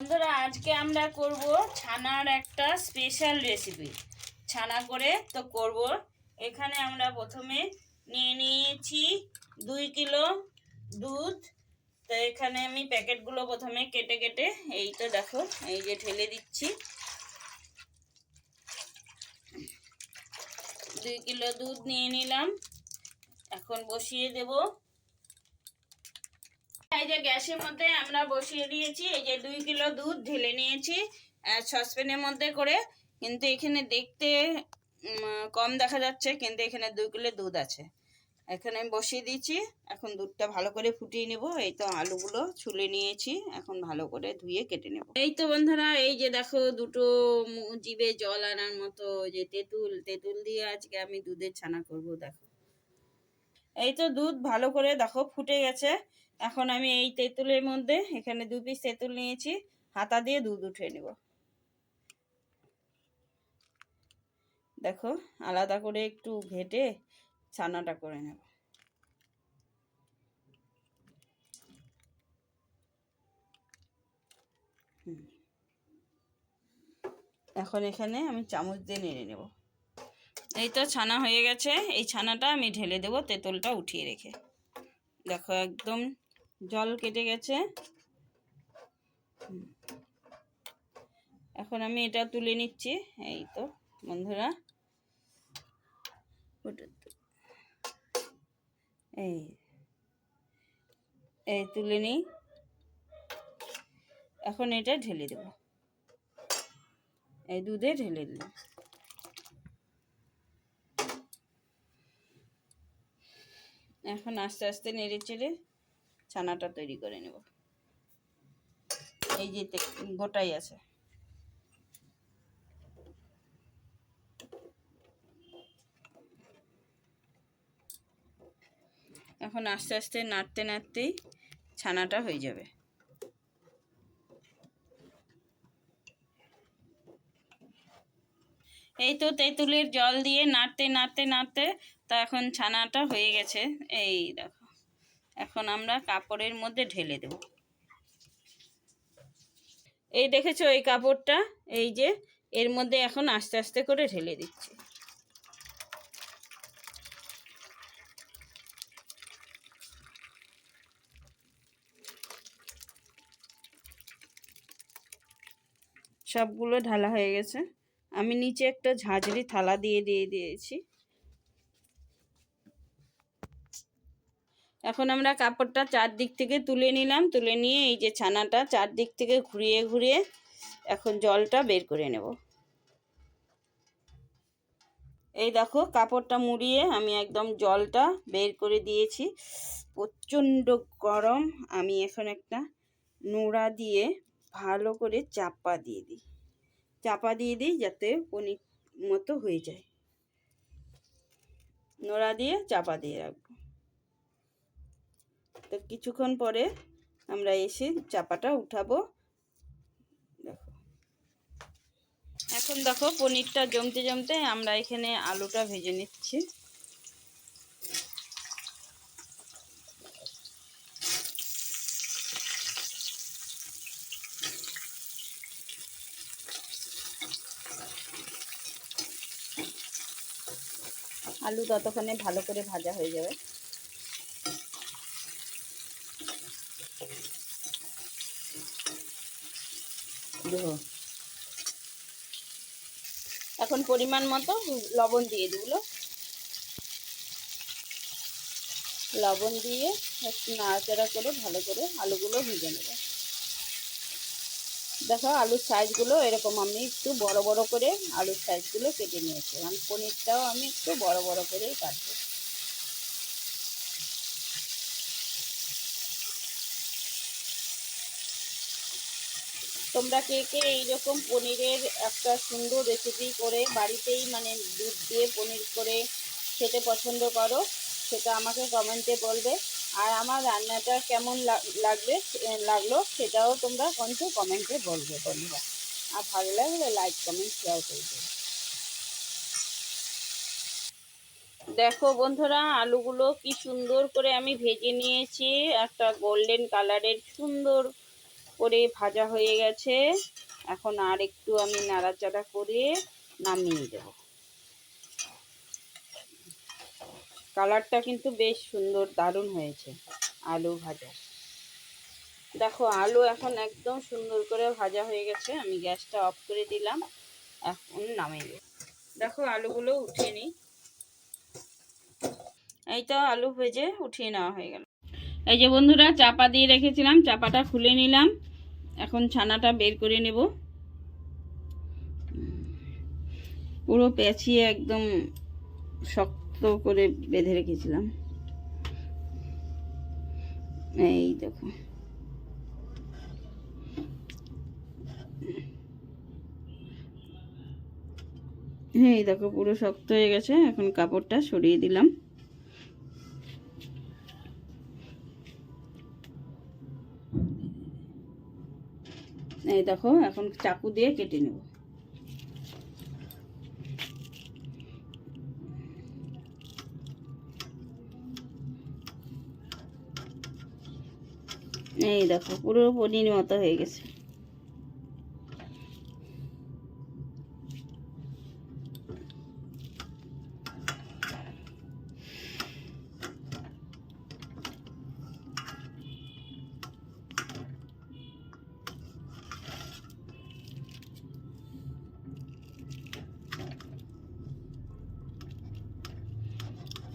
বন্ধুরা, আজকে আমরা করব ছানার একটা স্পেশাল রেসিপি ছানা করে তো করব। এখানে আমরা প্রথমে নিয়ে নিয়েছি দুই কিলো দুধ। তো এখানে আমি প্যাকেটগুলো প্রথমে কেটে কেটে, এই তো দেখো, এই যে ঢেলে দিচ্ছি। দুই কিলো দুধ নিয়ে নিলাম। এখন বসিয়ে দেবো। এই যে গ্যাসের মধ্যে আমরা বসিয়ে দিয়েছি, এই যে দুই কিলো দুধ ঢেলে নিয়েছি সসপ্যানের মধ্যে করে। কিন্তু এখানে দেখতে কম দেখা যাচ্ছে, কিন্তু এখানে দুই কিলো দুধ আছে। এখানে আমি বসিয়ে দিয়েছি, এখন দুধটা ভালো করে ফুটিয়ে নেব। এই তো আলুগুলো ছুলে নিয়েছি, এখন ভালো করে ধুয়ে কেটে নেব। এই তো বন্ধুরা, এই যে দেখো, দুটো জিভে জল আনার মতো যে তেঁতুল তেঁতুল দিয়ে আজকে আমি দুধের ছানা করব, দেখো। এই তো দুধ ভালো করে, দেখো, ফুটে গেছে। এখন আমি এই তেঁতুলের মধ্যে এখানে দু পিস তেঁতুল নিয়েছি, হাতা দিয়ে দুধ উঠিয়ে নেব। দেখো, আলাদা করে একটু ঘেটে ছানাটা করে নেব। এখন এখানে আমি চামচ দিয়ে নেড়ে নেব। এই তো ছানা হয়ে গেছে, এই ছানাটা আমি ঢেলে দেবো তেঁতুলটা উঠিয়ে রেখে। দেখো, একদম জল কেটে গেছে। এখন আমি এটা তুলে নিচ্ছি। এই তো, বন্ধুরা। এই। এই তুলে নিই। এখন এটা ঢেলে দেব। এই দুধে ঢেলে দিলাম। এখন আস্তে আস্তে নেড়ে চেড়ে ছানাটা তৈরি করে নেব। এই যে গোটাই আছে। এখন আস্তে আস্তে নাড়তে নাড়তেই ছানাটা হয়ে যাবে। এই তো তেঁতুলের জল দিয়ে নাড়তে নাড়তে নাড়তে তা এখন ছানাটা হয়ে গেছে। এই দেখো। এখন আমরা কাপড়ের মধ্যে ঢেলে দেব। এই দেখেছ এই কাপড়টা? এই যে, এর মধ্যে এখন আস্তে আস্তে করে ঢেলে দিচ্ছি। সবগুলো ঢালা হয়ে গেছে। আমি নিচে একটা ঝাঁঝরি থালা দিয়ে দিয়ে দিয়েছি। এখন আমরা কাপড়টা চারদিক থেকে তুলে নিলাম। তুলে নিয়ে এই যে ছানাটা চারদিক থেকে ঘুরিয়ে ঘুরিয়ে এখন জলটা বের করে নেব। এই দেখো কাপড়টা মুড়িয়ে আমি একদম জলটা বের করে দিয়েছি। প্রচণ্ড গরম। আমি এখন একটা নোড়া দিয়ে ভালো করে চাপা দিয়ে দিই। চাপা দিয়ে দিই যাতে পনির মতো হয়ে যায়। নোড়া দিয়ে চাপা দিয়ে রাখব। তো কিছুক্ষণ পরে আমরা এসে চাপাটা উঠাবো। দেখো। এখন দেখো পনিরটা জমতে জমতে আমরা এখানে আলুটা ভেজে নিচ্ছি। আলু ততক্ষণে ভালো করে ভাজা হয়ে যাবে। এখন পরিমাণ মতো লবণ দিয়ে দিগুলো লবণ দিয়ে একটু নাড়াচাড়া করে ভালো করে আলুগুলো ভিজে নেব। দেখো আলুর সাইজগুলো এরকম, আমি একটু বড় বড় করে আলুর সাইজগুলো কেটে নিয়েছি। আমি পনিরটাও আমি একটু বড় বড় করেই কাটবো। তোমরা কে কে এইরকম পনিরের একটা সুন্দর রেসিপি করে বাড়িতেই মানে দুধ দিয়ে পনির করে খেতে পছন্দ করো, সেটা আমাকে কমেন্টে বলবে। আর আমার রান্নাটা কেমন লাগ- লাগবে লাগল সেটাও তোমরা কিন্তু কমেন্টে বলবে বন্ধুরা। আর ভালো লাগলে লাইক কমেন্ট শেয়ার করবে দেখো বন্ধুরা, আলুগুলো কি সুন্দর করে আমি ভেজে নিয়েছি, একটা গোল্ডেন কালারের সুন্দর করে ভাজা হয়ে গেছে। এখন আর একটু আমি নাড়াচাড়া করে নামিয়ে দেব কালারটা কিন্তু বেশ সুন্দর, দারুণ হয়েছে আলু ভাজা। দেখো, আলু এখন একদম সুন্দর করে ভাজা হয়ে গেছে। আমি গ্যাসটা অফ করে দিলাম, এখন নামিয়ে দেব দেখো, আলুগুলো উঠিয়ে নিই। এই তো আলু ভেজে উঠিয়ে নেওয়া হয়ে গেল। এই যে বন্ধুরা, চাপা দিয়ে রেখেছিলাম, চাপাটা খুলে নিলাম। এখন ছানাটা বের করে নেব। পুরো পেঁচিয়ে একদম শক্ত করে বেঁধে রেখেছিলাম। এই দেখো। হ্যাঁ এই দেখো, পুরো শক্ত হয়ে গেছে। এখন কাপড়টা সরিয়ে দিলাম। এই দেখো এখন চাকু দিয়ে কেটে নেব। এই দেখো পুরো পনির মতো হয়ে গেছে।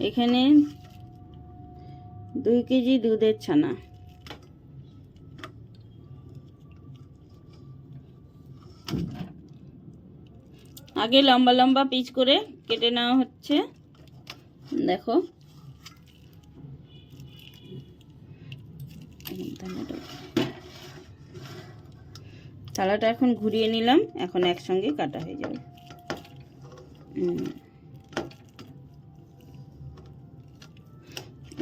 এখানে দুই কেজি দুধের ছানা। আগে লম্বা লম্বা পিচ করে কেটে নেওয়া হচ্ছে। দেখো। থালাটা এখন ঘুরিয়ে নিলাম, এখন একসঙ্গে কাটা হয়ে যাবে। হুম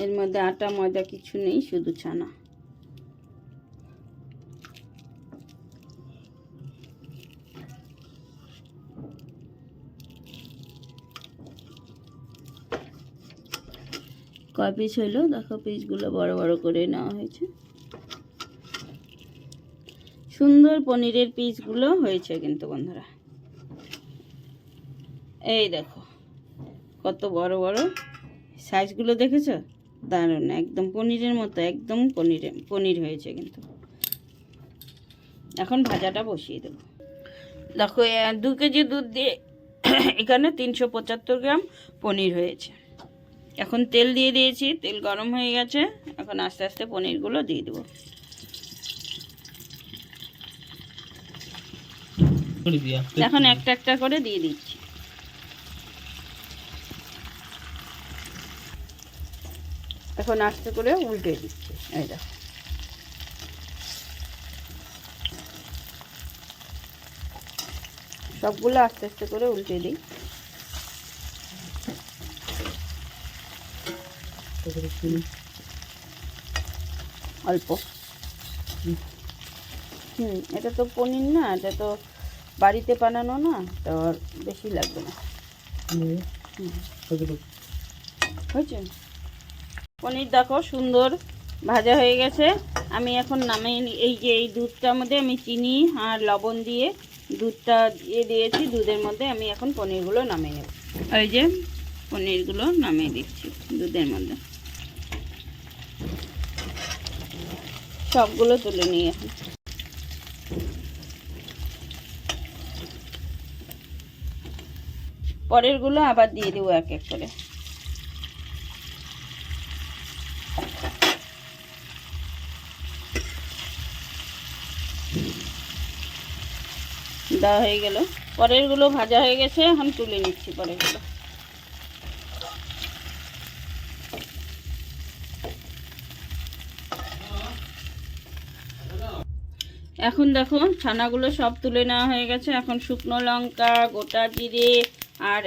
এর মধ্যে আটা, ময়দা কিছু নেই, শুধু ছানা। কয় পিস হইল? দেখো পিসগুলো বড় বড় করে নেওয়া হয়েছে। সুন্দর পনিরের পিসগুলো হয়েছে কিন্তু বন্ধুরা। এই দেখো, কত বড় বড় সাইজগুলো দেখেছ? দারুণ একদম পনিরের মতো একদম পনিরে পনির হয়েছে কিন্তু। এখন ভাজাটা বসিয়ে দেবো। দেখো দু কেজি দুধ দিয়ে এখানে তিনশো পঁচাত্তর গ্রাম পনির হয়েছে। এখন তেল দিয়ে দিয়েছি তেল গরম হয়ে গেছে এখন আস্তে আস্তে পনিরগুলো দিয়ে দেবো। এখন একটা একটা করে দিয়ে দিচ্ছি। এখন আস্তে করে উল্টে দিচ্ছি। এই দেখো। সবগুলো আস্তে আস্তে করে উল্টে দিই। অল্প। হুম এটা তো পনির না এটা তো বাড়িতে বানানো না তো বেশি লাগবে না। হয়েছে? পনির দেখো সুন্দর ভাজা হয়ে গেছে। আমি এখন নামিয়ে এই যে এই দুধটার মধ্যে আমি চিনি আর লবণ দিয়ে দুধটা দিয়ে দিয়েছি। দুধের মধ্যে আমি এখন পনিরগুলো নামিয়ে নেব। এই যে পনিরগুলো নামিয়ে দিচ্ছি দুধের মধ্যে। সবগুলো তুলে এখন। পরেরগুলো আবার দিয়ে দেবো এক এক করে। দেওয়া হয়ে গেল। পরেরগুলো ভাজা হয়ে গেছে, এখন তুলে নিচ্ছি পরেরগুলো। এখন দেখো, ছানাগুলো সব তুলে নেওয়া হয়ে গেছে। এখন শুকনো লঙ্কা, গোটা জিরে আর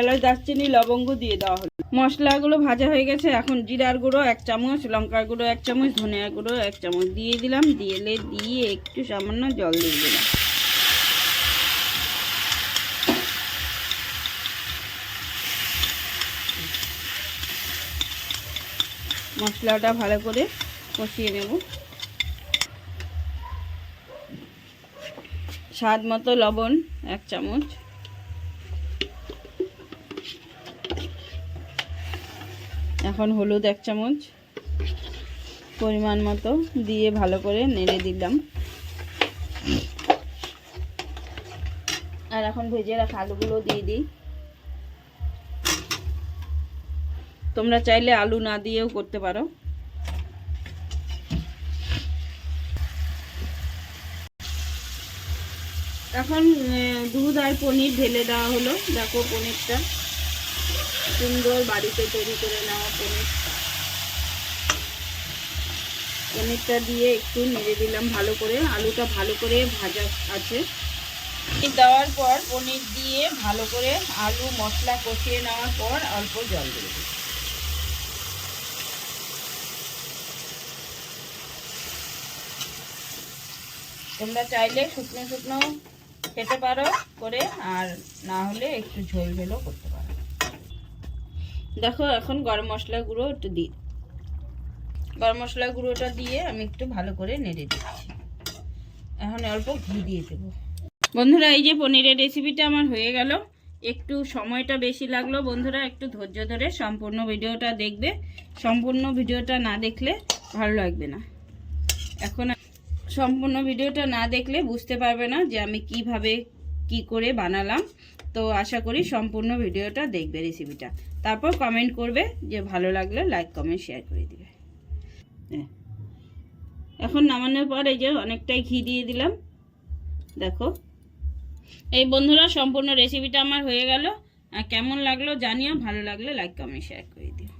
এলাচ, দারচিনি, লবঙ্গ দিয়ে দেওয়া হলো। মশলাগুলো ভাজা হয়ে গেছে। এখন জিরার গুঁড়ো, এক চামচ, লঙ্কার গুঁড়ো, এক চামচ ধনিয়া গুঁড়ো, এক চামচ দিয়ে দিলাম। দিয়ে দিয়ে একটু সামান্য জল দিয়ে দিলাম। মশলাটা ভালো করে কষিয়ে নেব। স্বাদ মতো লবণ, এক চামচ। এখন হলুদ এক চামচ পরিমাণ মতো দিয়ে ভালো করে নেড়ে দিলাম। আর এখন ভেজে রাখা আলুগুলো দিয়ে দিই। তোমরা চাইলে আলু না দিয়েও করতে পারো। এখন দুধ আর পনির ঢেলে দেওয়া হলো। দেখো পনিরটা। সুন্দর বাড়িতে তৈরি করে নেওয়া পনির। পনিরটা দিয়ে একটু নেড়ে দিলাম ভালো করে। আলুটা ভালো করে ভাজা আছে। দেওয়ার পর পনির দিয়ে ভালো করে আলু মশলা কষিয়ে নেওয়ার পর অল্প জল দিয়ে তোমরা চাইলে শুকনো শুকনো খেতে পারো করে, আর না হলে একটু ঝোল ঝোলও করতে পারো। দেখো, এখন গরম মশলা গুঁড়ো একটু দিই গরম মশলা গুঁড়োটা দিয়ে আমি একটু ভালো করে নেড়ে দিচ্ছি। এখন অল্প ঘি দিয়ে দেবো। বন্ধুরা, এই যে পনিরের রেসিপিটা আমার হয়ে গেল। একটু সময়টা বেশি লাগল বন্ধুরা, একটু ধৈর্য ধরে সম্পূর্ণ ভিডিওটা দেখবে। সম্পূর্ণ ভিডিওটা না দেখলে ভালো লাগবে না। এখন সম্পূর্ণ ভিডিওটা না দেখলে বুঝতে পারবে না যে আমি কীভাবে কি করে বানালাম। তো আশা করি সম্পূর্ণ ভিডিওটা দেখবে রেসিপিটা তারপর কমেন্ট করবে যে ভালো লাগলে লাইক কমেন্ট শেয়ার করে দিবে। এখন নামানোর পর এই যে অনেকটাই ঘি দিয়ে দিলাম। দেখো। এই বন্ধুরা, সম্পূর্ণ রেসিপিটা আমার হয়ে গেল। কেমন লাগল জানিও, ভালো লাগলে লাইক কমেন্ট শেয়ার করে দিও।